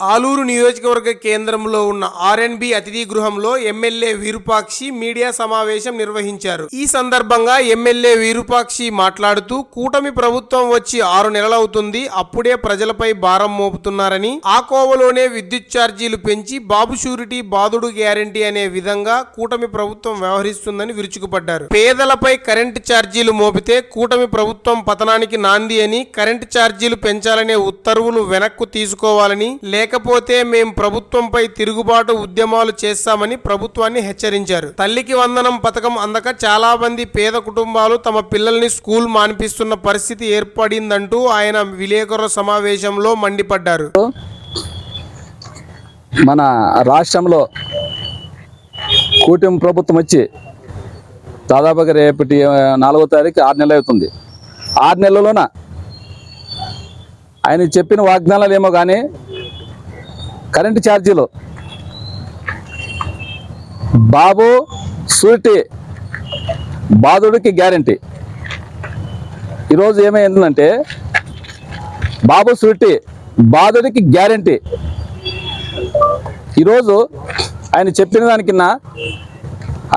ఆలూరు నియోజకవర్గ కేంద్రంలో ఉన్న ఆర్ఎన్బి అతిథి గృహంలో ఎమ్మెల్యే వీరుపాక్షి మీడియా సమావేశం నిర్వహించారు. ఈ సందర్భంగా ఎమ్మెల్యే వీరుపాక్షి మాట్లాడుతూ కూటమి ప్రభుత్వం వచ్చి ఆరు నెలలవుతుంది. అప్పుడే ప్రజలపై భారం మోపుతున్నారని ఆ కోవలోనే విద్యుత్ ఛార్జీలు పెంచి బాబు షూరిటీ బాదుడు గ్యారంటీ అనే విధంగా కూటమి ప్రభుత్వం వ్యవహరిస్తుందని విరుచుకుపడ్డారు. పేదలపై కరెంటు ఛార్జీలు మోపితే కూటమి ప్రభుత్వం పతనానికి నాంది అని కరెంటు ఛార్జీలు పెంచాలనే ఉత్తర్వులు వెనక్కు తీసుకోవాలని లేకపోతే మేం ప్రభుత్వంపై తిరుగుబాటు ఉద్యమాలు చేస్తామని ప్రభుత్వాన్ని హెచ్చరించారు. తల్లికి వందనం పథకం అందక చాలా మంది పేద కుటుంబాలు తమ పిల్లల్ని స్కూల్ మానిపిస్తున్న పరిస్థితి ఏర్పడిందంటూ ఆయన విలేకరుల సమావేశంలో మండిపడ్డారు. మన రాష్ట్రంలో కూటమి ప్రభుత్వం వచ్చి దాదాపుగా రేపటి నాలుగో తారీఖు ఆరు నెలలు అవుతుంది. ఆరు నెలలోన ఆయన చెప్పిన వాగ్దానాలు ఏమో కానీ కరెంటు ఛార్జీలు. బాబు సూటి బాధుడికి గ్యారంటీ. ఈరోజు ఏమైందంటే బాబు సూటి బాధుడికి గ్యారంటీ. ఈరోజు ఆయన చెప్పిన దానికిన్న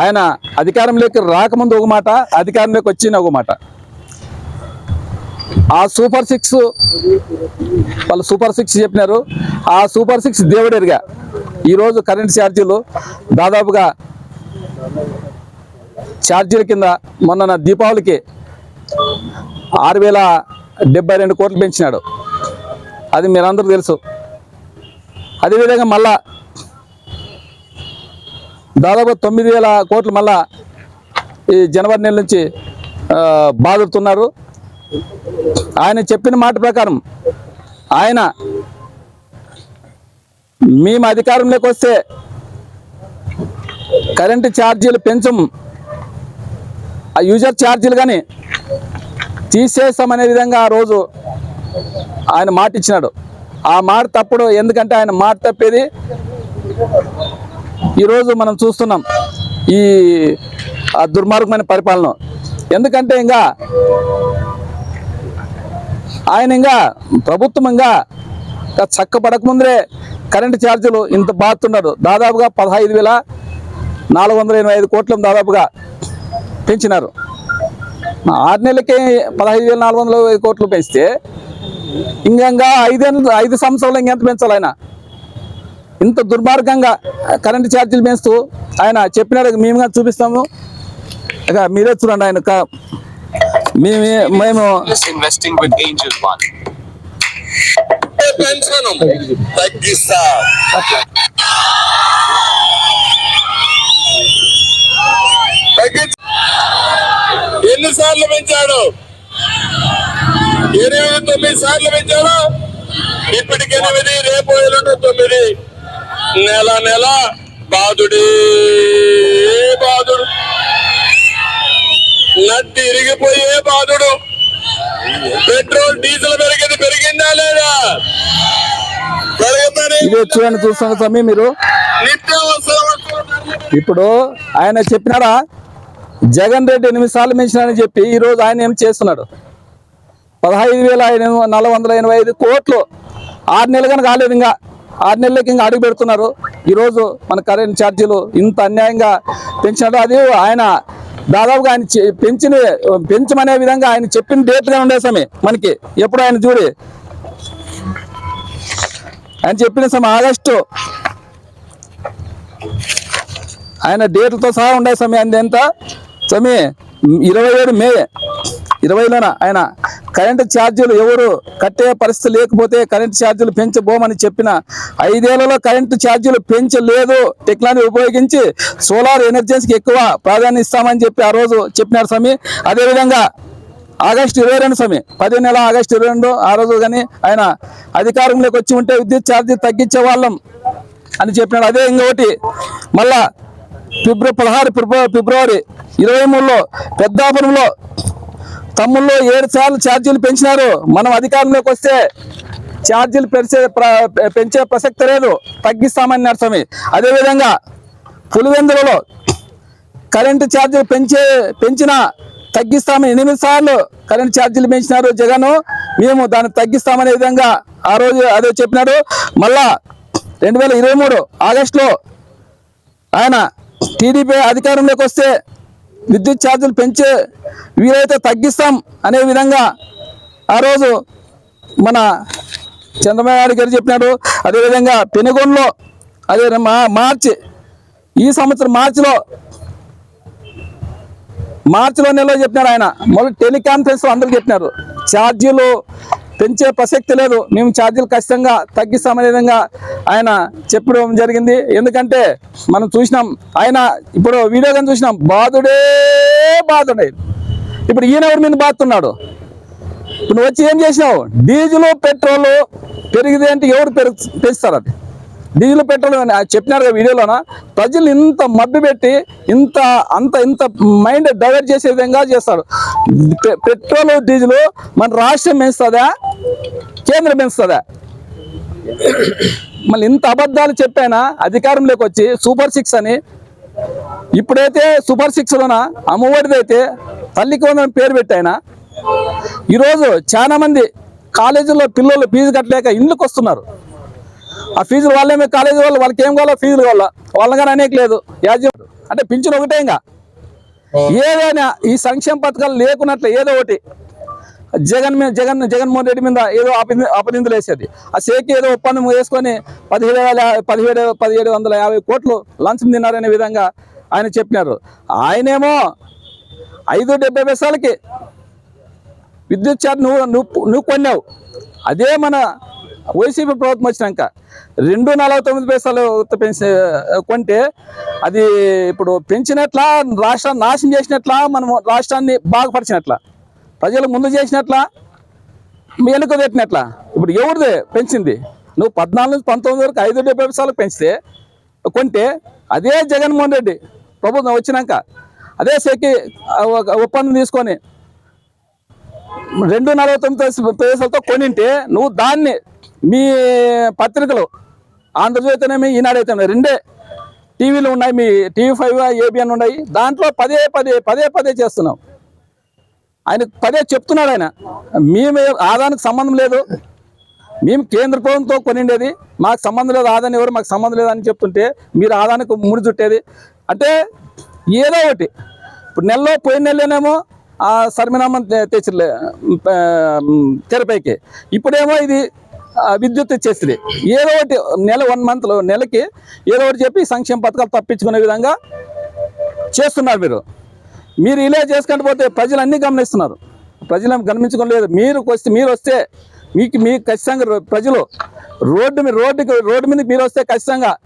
ఆయన అధికారంలోకి రాకముందు ఒక మాట అధికారంలోకి వచ్చిన ఒక మాట. ఆ సూపర్ సిక్స్ వాళ్ళు సూపర్ సిక్స్ చెప్పినారు. ఆ సూపర్ సిక్స్ దేవుడెరిగా. ఈరోజు కరెంట్ ఛార్జీలు దాదాపుగా ఛార్జీల కింద మొన్న దీపావళికి ఆరు వేల డెబ్బై రెండు కోట్లు పెంచినాడు. అది మీరందరూ తెలుసు. అదేవిధంగా మళ్ళా దాదాపు తొమ్మిది వేల కోట్లు మళ్ళా ఈ జనవరి నెల నుంచి ఆ, బాధుతున్నారు ఆయన చెప్పిన మాట ప్రకారం ఆయన మేము అధికారంలోకి వస్తే కరెంటు ఛార్జీలు పెంచం ఆ యూజర్ ఛార్జీలు కానీ తీసేస్తామనే విధంగా ఆ రోజు ఆయన మాట ఇచ్చినాడు. ఆ మాట తప్పుడు ఎందుకంటే ఆయన మాట తప్పేది ఈరోజు మనం చూస్తున్నాం ఈ దుర్మార్గమైన పరిపాలన. ఎందుకంటే ఇంకా ఆయన ఇంకా ప్రభుత్వం ఇంకా ఇంకా చక్కబడకముందే కరెంటు ఛార్జీలు ఇంత బాగుతున్నారు దాదాపుగా పదహైదు వేల నాలుగు వందల ఎనభై ఐదు కోట్లు దాదాపుగా పెంచినారు. ఆరు నెలలకే పదహైదు వేల నాలుగు వందల కోట్లు పెంచితే ఇంకా ఐదేళ్ళు ఐదు సంవత్సరాలు ఇంకెంత పెంచాలి ఆయన? ఇంత దుర్మార్గంగా కరెంటు ఛార్జీలు పెంచుతూ ఆయన చెప్పినాడు మేము చూపిస్తాము. ఇక మీరే చూడండి ఆయన మేము మేము Just investing with Angel One. Pension తగ్గిస్తా తగ్గించ ఎన్నిసార్లు పెంచాడు? ఎనిమిది తొమ్మిది సార్లు పెంచాడు? ఇప్పటికి ఎనిమిది రేపు ఎల్లుండి తొమ్మిది. నెల నెల. బాధుడే బాధుడు నడ్డి ఇరిగిపోయే బాధుడు. పెట్రోల్ డీజిల్ పెరిగింది పెరిగిందా లేదా? ఇదే చూడండి చూస్తున్న సమయం మీరు. ఇప్పుడు ఆయన చెప్పినారా జగన్ రెడ్డి ఎనిమిది సార్లు పెంచినారని చెప్పి ఈరోజు ఆయన ఏం చేస్తున్నాడు? పదహైదు వేల నాలుగు వందల ఎనభై ఐదు కోట్లు ఆరు నెలలు కానీ కాలేదు ఇంకా. ఆరు నెలలకి ఇంకా అడుగు పెడుతున్నారు. ఈరోజు మన కరెంట్ ఛార్జీలు ఇంత అన్యాయంగా పెంచినాడు. అది ఆయన దాదాపుగా ఆయన పెంచిన పెంచమనే విధంగా ఆయన చెప్పిన డేట్గా ఉండే సమయం మనకి. ఎప్పుడు ఆయన చూడి. ఆయన చెప్పిన సమయం ఆగస్టు. ఆయన డేట్లతో సహా ఉండే సమయం ఎంత? సమయం ఇరవై ఏడు మే. ఇరవైలోన ఆయన కరెంటు ఛార్జీలు ఎవరు కట్టే పరిస్థితి లేకపోతే కరెంటు ఛార్జీలు పెంచబోమని చెప్పిన ఐదేళ్ళలో కరెంటు ఛార్జీలు పెంచలేదు. టెక్నాలజీ ఉపయోగించి సోలార్ ఎనర్జీస్కి ఎక్కువ ప్రాధాన్యం ఇస్తామని చెప్పి ఆ రోజు చెప్పినారు స్వామి. అదేవిధంగా ఆగస్టు ఇరవై రెండు స్వామి పది నెల ఆగస్టు ఇరవై రెండు ఆ రోజు కానీ ఆయన అధికారంలోకి వచ్చి ఉంటే విద్యుత్ ఛార్జీ తగ్గించే వాళ్ళం అని చెప్పినాడు. అదే ఇంకొకటి మళ్ళా ఫిబ్రవరి పదహారు ఫిబ్రవరి ఫిబ్రవరి ఇరవై మూడులో పెద్దాపురంలో తమ్ముళ్ళు ఏడు సార్లు ఛార్జీలు పెంచినారు. మనం అధికారంలోకి వస్తే ఛార్జీలు పెంచే ప్ర- పెంచే ప్రసక్తి లేదు. తగ్గిస్తామన్నారు స్వామి. అదేవిధంగా పులివెందులలో కరెంటు ఛార్జీలు పెంచే పెంచిన తగ్గిస్తామని ఎనిమిది సార్లు కరెంట్ ఛార్జీలు పెంచినారు జగన్. మేము దాన్ని తగ్గిస్తామనే విధంగా ఆ రోజు అదే చెప్పినాడు. మళ్ళా రెండు వేల ఇరవై మూడు ఆగస్టులో ఆయన టీడీపీ అధికారంలోకి వస్తే విద్యుత్ ఛార్జీలు పెంచే వీలైతే తగ్గిస్తాం అనే విధంగా ఆ రోజు మన చంద్రబాబు నాయుడు గారు చెప్పినాడు. అదేవిధంగా పెనుగొండలో అదే మా మార్చి ఈ సంవత్సరం మార్చిలో మార్చిలో నెలలో చెప్పినారు ఆయన. మొదటి టెలికాన్ఫరెన్స్ అందరికి చెప్పినారు. ఛార్జీలు పెంచే ప్రసక్తి లేదు. మేము ఛార్జీలు ఖచ్చితంగా తగ్గిస్తామనే విధంగా ఆయన చెప్పడం జరిగింది. ఎందుకంటే మనం చూసినాం ఆయన ఇప్పుడు వీడియో కానీ చూసినాం. బాధుడే బాధుడే. ఇప్పుడు ఈయన ఎవరి మీద బాధతున్నాడు? ఇప్పుడు నువ్వు వచ్చి ఏం చేసినావు? డీజిల్ పెట్రోల్ పెరిగితే అంటే ఎవరు పెరుగు పెంచుతారు అది? డీజిల్ పెట్రోల్ అని చెప్పినారు కదా వీడియోలోన. ప్రజలు ఇంత మబ్బి పెట్టి ఇంత అంత ఇంత మైండ్ డైవర్ట్ చేసే విధంగా చేస్తారు. పెట్రోల్ డీజిల్ మన రాష్ట్రం పెంచుతుందా? కేంద్రం పెంచుతుందా? మళ్ళీ ఇంత అబద్ధాలు చెప్పానా అధికారంలోకి వచ్చి సూపర్ సిక్స్ అని ఇప్పుడైతే సూపర్ సిక్స్లోన అమ్మఒడిదైతే తల్లికి వందనం పేరు పెట్టాయన ఈరోజు చాలా మంది పిల్లలు ఫీజు కట్టలేక ఇండ్లకు వస్తున్నారు. ఆ ఫీజులు వాళ్ళేమే కాలేజీ వాళ్ళు వాళ్ళకి ఏం కావాలో ఫీజులు కావాలా? వాళ్ళగానే అనేక లేదు. యాజ్యం అంటే పింఛన్ ఒకటే ఇంకా. ఏదైనా ఈ సంక్షేమ పథకాలు లేకున్నట్లు ఏదో ఒకటి. జగన్ మీద జగన్ జగన్మోహన్ రెడ్డి మీద ఏదో అపని అపనిందలు వేసేది. ఆ సేకి ఏదో ఒప్పందం వేసుకొని పదిహేడు వేల పదిహేడు పదిహేడు వందల యాభై కోట్లు లంచం తిన్నారనే విధంగా ఆయన చెప్పినారు. ఆయనేమో ఐదు డెబ్బై పైసలకి విద్యుత్ ఛార్జ్ నువ్వు నువ్వు నువ్వు కొన్నావు. అదే మన వైసీపీ ప్రభుత్వం వచ్చినాక రెండు నలభై తొమ్మిది పైసలు పెంచి కొంటే అది ఇప్పుడు పెంచినట్లా రాష్ట్రాన్ని నాశనం చేసినట్లా మనం రాష్ట్రాన్ని బాగుపరిచినట్లా ప్రజలకు ముందు చేసినట్లా వెనుక పెట్టినట్లా ఇప్పుడు ఎవరిది పెంచింది? నువ్వు పద్నాలుగు నుంచి పంతొమ్మిది వరకు ఐదు డెబ్బై పైసలకు పెంచితే కొంటే అదే జగన్మోహన్ రెడ్డి ప్రభుత్వం వచ్చినాక అదే సెక్కి ఒక ఒప్పందం తీసుకొని రెండు నలభై తొమ్మిది పైసలతో కొనింటే నువ్వు దాన్ని మీ పత్రికలు ఆంధ్రజ్యోతినేమి ఈనాడైతే రెండే టీవీలు ఉన్నాయి మీ టీవీ ఫైవ్ ఏబిఎన్ ఉన్నాయి. దాంట్లో పదే పదే పదే పదే చేస్తున్నాం. ఆయన పదే చెప్తున్నాడు ఆయన. మేము ఆదానికి సంబంధం లేదు. మేము కేంద్ర ప్రభుత్వంతో కొనిండేది. మాకు సంబంధం లేదు ఆదాని ఎవరు మాకు సంబంధం లేదు అని చెప్తుంటే మీరు ఆదానికి ముడి చుట్టేది. అంటే ఏదో ఒకటి. ఇప్పుడు నెలలో పోయిన నెలలోనేమో ఆ సర్మినామం తెచ్చిలే తెరపైకి. ఇప్పుడేమో ఇది విద్యుత్ ఇచ్చేస్తుంది. ఏదో ఒకటి నెల వన్ మంత్లో నెలకి ఏదో ఒకటి చెప్పి సంక్షేమ పథకాలు తప్పించుకునే విధంగా చేస్తున్నారు మీరు. మీరు ఇలా చేసుకుంటూ పోతే ప్రజలు అన్నీ గమనిస్తున్నారు. ప్రజలు గమనించుకోలేదు లేదు. మీరు వస్తే మీరు వస్తే మీకు మీకు ఖచ్చితంగా రో- ప్రజలు రోడ్డు మీద రోడ్డుకి రోడ్డు మీద మీరు వస్తే ఖచ్చితంగా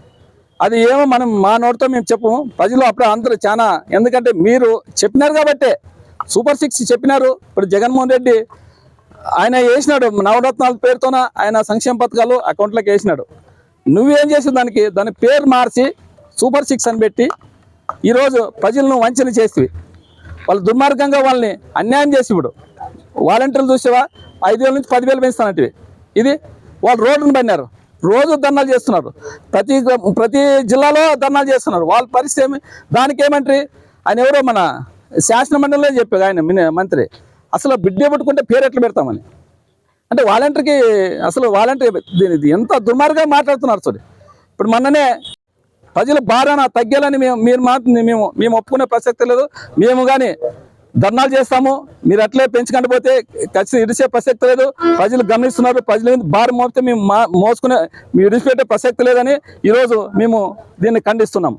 అది ఏమో మనం మా నోటితో మేము చెప్పము. ప్రజలు అప్పుడు అందరూ చాలా ఎందుకంటే మీరు చెప్పినారు కాబట్టే సూపర్ సిక్స్ చెప్పినారు. ఇప్పుడు జగన్మోహన్ రెడ్డి ఆయన వేసినాడు నవరత్నాల పేరుతోన ఆయన సంక్షేమ పథకాలు అకౌంట్లోకి వేసినాడు. నువ్వేం చేసిన దానికి? దాని పేరు మార్చి సూపర్ సిక్స్ అని పెట్టి ఈరోజు ప్రజలను వంచన చేసి వాళ్ళు దుర్మార్గంగా వాళ్ళని అన్యాయం చేసి ఇప్పుడు. వాలంటీర్లు చూసేవా? ఐదు వేల నుంచి పదివేలు పెంచుతానంటివి. ఇది వాళ్ళు రోడ్డును పడినారు. రోజు ధర్నాలు చేస్తున్నారు. ప్రతి ప్రతి జిల్లాలో ధర్నాలు చేస్తున్నారు. వాళ్ళ పరిస్థితి ఏమి? దానికి ఏమంటారు? ఆయన ఎవరో మన శాసన మండలిలో చెప్పాడు ఆయన మిన- మంత్రి. అసలు బిడ్డ పట్టుకుంటే పేరు ఎట్లా పెడతామని? అంటే వాలంటీర్కి అసలు వాలంటీర్ దీని ఇది ఎంత దుర్మార్గంగా మాట్లాడుతున్నారు చూడు. ఇప్పుడు మొన్ననే ప్రజల భారాన తగ్గాలని మేము మీరు మాత్రం మేము మేము ఒప్పుకునే ప్రసక్తి లేదు. మేము కానీ ధర్నాలు చేస్తాము. మీరు అట్లే పెంచుకుంటూ పోతే ఖచ్చితంగా ఇడిచే ప్రసక్తి లేదు. ప్రజలు గమనిస్తున్నారు. ప్రజల మీద భారం మోపితే మేము మా మోసుకునే మీరు ఇడిచిపెట్టే ప్రసక్తి లేదని ఈరోజు మేము దీన్ని ఖండిస్తున్నాము.